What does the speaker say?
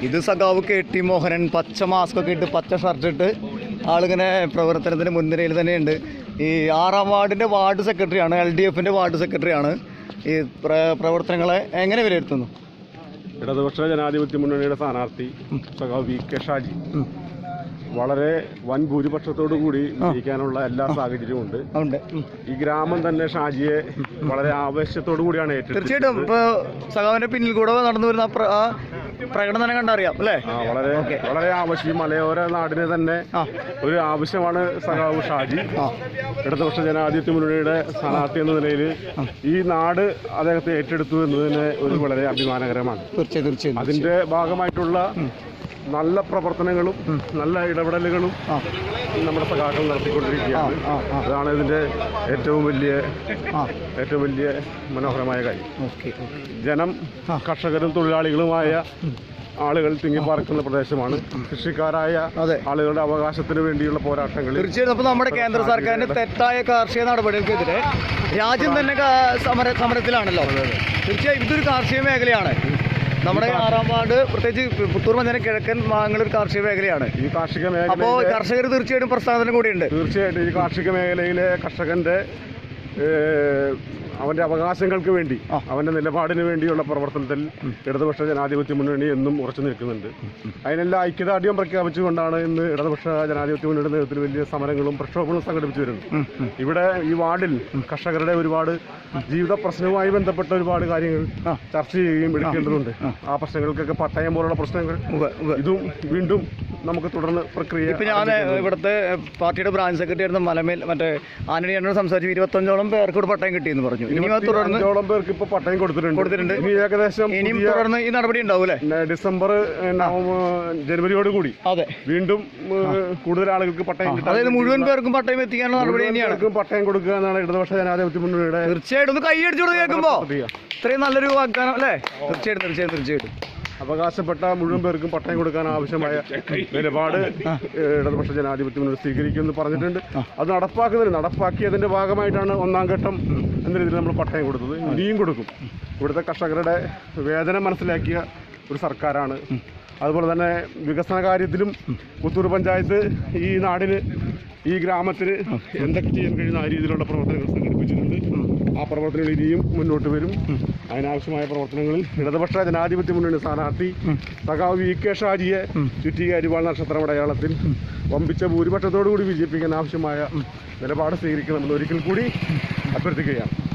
ഇത് സഖാവ് K T Mohanan പച്ച മാസ്ക് ഒക്കെ ഇട്ട് പച്ച ഷർട്ട് ഇട്ട് ആളിങ്ങനെ പ്രവർത്തനത്തിന് മുൻനിരയിൽ തന്നെയുണ്ട്. ഈ ആറാം വാർഡിന്റെ വാർഡ് സെക്രട്ടറിയാണ് എൽ ഡി എഫിന്റെ വാർഡ് സെക്രട്ടറിയാണ് ഈ പ്ര- പ്രവർത്തനങ്ങളെ എങ്ങനെ വിലയിരുത്തുന്നു? ഇടതുപക്ഷ ജനാധിപത്യ മുന്നണിയുടെ സ്ഥാനാർത്ഥി സഖാവ് വി കെ ഷാജി. വളരെ വൻ ഭൂരിപക്ഷത്തോടു കൂടി വിജയിക്കാനുള്ള എല്ലാ സാഹചര്യവും ഉണ്ട്. ഈ ഗ്രാമം തന്നെ ഷാജിയെ വളരെ ആവേശത്തോടു കൂടിയാണ് ഏറ്റെടുത്തത് തീർച്ചയായിട്ടും. സഖാവിന്റെ പിന്നിൽ കൂടെ നടന്നു വരുന്ന പ്രകടനം കണ്ടറിയാം അല്ലേ? വളരെ വളരെ ആവശ്യം. മലയോര നാടിന് തന്നെ ഒരു ആവശ്യമാണ് സഖാവ് ഷാജി. ഇടതുപക്ഷ ജനാധിപത്യ മുന്നണിയുടെ സ്ഥാനാർത്ഥി എന്ന നിലയിൽ ഈ നാട് അദ്ദേഹത്തെ ഏറ്റെടുത്തു എന്നതിന് ഒരു വളരെ അഭിമാനകരമാണ്. തീർച്ചയായും അതിന്റെ ഭാഗമായിട്ടുള്ള നല്ല പ്രവർത്തനങ്ങളും നല്ല ഇടപെടലുകളും നമ്മുടെ സഖാക്കൾ നടത്തിക്കൊണ്ടിരിക്കുകയാണ്. അതാണ് ഇതിന്റെ ഏറ്റവും വലിയ ഏറ്റവും വലിയ മനോഹരമായ കാര്യം. ജനം കർഷകരും തൊഴിലാളികളുമായ ആളുകൾ തിങ്ങിപ്പാർക്കുന്ന പ്രദേശമാണ്. കൃഷിക്കാരായ ആളുകളുടെ അവകാശത്തിന് വേണ്ടിയുള്ള പോരാട്ടങ്ങളിൽ തീർച്ചയായും അപ്പോൾ നമ്മുടെ കേന്ദ്ര സർക്കാരിന്റെ തെറ്റായ കാർഷിക നടപടികൾക്കെതിരെ രാജ്യം തന്നെ സമര സമരത്തിലാണല്ലോ. തീർച്ചയായും ഇതൊരു കാർഷിക മേഖലയാണ്. നമ്മുടെ ആറാം വാർഡ് പ്രത്യേകിച്ച് പുത്തൂർ മഞ്ചന കിഴക്കൻ ഒരു കാർഷിക മേഖലയാണ്. ഈ കാർഷിക മേഖല അപ്പോൾ കർഷകർ തീർച്ചയായിട്ടും പ്രസ്ഥാനത്തിനും കൂടിയുണ്ട്. തീർച്ചയായിട്ടും ഈ കാർഷിക മേഖലയിലെ കർഷകന്റെ അവന്റെ അവകാശങ്ങൾക്ക് വേണ്ടി അവന്റെ നിലപാടിന് വേണ്ടിയുള്ള പ്രവർത്തനത്തിൽ ഇടതുപക്ഷ ജനാധിപത്യ മുന്നണി എന്നും ഉറച്ചു നിൽക്കുന്നുണ്ട്. അതിനെല്ലാം ഐക്യദാർഢ്യം പ്രഖ്യാപിച്ചുകൊണ്ടാണ് ഇന്ന് ഇടതുപക്ഷ ജനാധിപത്യ മുന്നണിയുടെ നേതൃത്വത്തിൽ വലിയ സമരങ്ങളും പ്രക്ഷോഭങ്ങളും സംഘടിപ്പിച്ചു വരുന്നത്. ഇവിടെ ഈ വാർഡിൽ കർഷകരുടെ ഒരുപാട് ജീവിത പ്രശ്നവുമായി ബന്ധപ്പെട്ട ഒരുപാട് കാര്യങ്ങൾ ചർച്ച ചെയ്യുകയും എടുക്കേണ്ടതുണ്ട്. ആ. പ്രശ്നങ്ങൾക്കൊക്കെ പട്ടയം പോലുള്ള പ്രശ്നങ്ങൾ. ഇതും വീണ്ടും നമുക്ക് തുടർന്ന് പ്രക്രിയ ഇപ്പൊ ഞാൻ ഇവിടുത്തെ പാർട്ടിയുടെ ബ്രാഞ്ച് സെക്രട്ടറി ആയിരുന്ന മലമേൽ മറ്റേ ആന്റണിയോട് സംസാരിച്ചു. ഇരുപത്തഞ്ചോളം പേർക്ക് പട്ടയം കിട്ടിയെന്ന് പറഞ്ഞു. അഞ്ചോളം പേർക്ക് ഇപ്പൊ പട്ടയം കൊടുത്തിട്ടുണ്ട്. കൊടുത്തിട്ടുണ്ട്. ഇനി ഏകദേശം ഇനിയും പുതിയ, തുടർന്ന് ഈ നടപടി ഉണ്ടാവും അല്ലേ? പിന്നെ ഡിസംബർ ജനുവരിയോട് കൂടി അതെ. വീണ്ടും കൂടുതൽ ആളുകൾക്ക് പട്ടയം അതായത് മുഴുവൻ പേർക്കും പട്ടയം എത്തിക്കാനുള്ള നടപടി തന്നെയാണ്. പട്ടയം കൊടുക്കുക എന്നാണ് ഇടതുപക്ഷ ജനാധിപത്യ മുന്നണിയുടെ തീർച്ചയായിട്ടും. ഒന്ന് കൈയടിച്ചോട് കേൾക്കുമ്പോ. ഇത്രയും നല്ലൊരു വാഗ്ദാനം അല്ലേ? തീർച്ചയായിട്ടും തീർച്ചയായിട്ടും തീർച്ചയായിട്ടും. അവകാശപ്പെട്ട മുഴുവൻ പേർക്കും പട്ടയം കൊടുക്കാൻ ആവശ്യമായ നിലപാട് ഇടതുപക്ഷ ജനാധിപത്യം സ്വീകരിക്കുമെന്ന് പറഞ്ഞിട്ടുണ്ട്. അത് നടപ്പാക്കുന്നതിന് നടപ്പാക്കിയതിന്റെ ഭാഗമായിട്ടാണ് ഒന്നാം ഘട്ടം എന്ന രീതിയിൽ നമ്മൾ പട്ടയം കൊടുത്തത്. ഇനിയും കൊടുക്കും. ഇവിടുത്തെ കർഷകരുടെ വേദന മനസ്സിലാക്കിയ ഒരു സർക്കാരാണ്. അതുപോലെ തന്നെ വികസന കാര്യത്തിലും പുത്തൂർ പഞ്ചായത്ത് ഈ നാടിന് ഈ ഗ്രാമത്തിന് എന്തൊക്കെ ചെയ്യാൻ കഴിയുന്ന ആ രീതിയിലുള്ള പ്രവർത്തനങ്ങൾ സംഘടിപ്പിച്ചിട്ടുണ്ട്. ആ പ്രവർത്തനങ്ങൾ ഇനിയും മുന്നോട്ട് വരും. അതിനാവശ്യമായ പ്രവർത്തനങ്ങളിൽ ഇടതുപക്ഷ ജനാധിപത്യ മുന്നണി സ്ഥാനാർത്ഥി സഖാവ് വി കെ ഷാജിയെ ചുറ്റിക അരിവാൾ നക്ഷത്രം അടയാളത്തിൽ വമ്പിച്ച ഭൂരിപക്ഷത്തോടു കൂടി വിജയിപ്പിക്കാൻ ആവശ്യമായ നിലപാട് സ്വീകരിക്കണമെന്ന് ഒരിക്കൽ കൂടി അഭ്യർത്ഥിക്കുകയാണ്.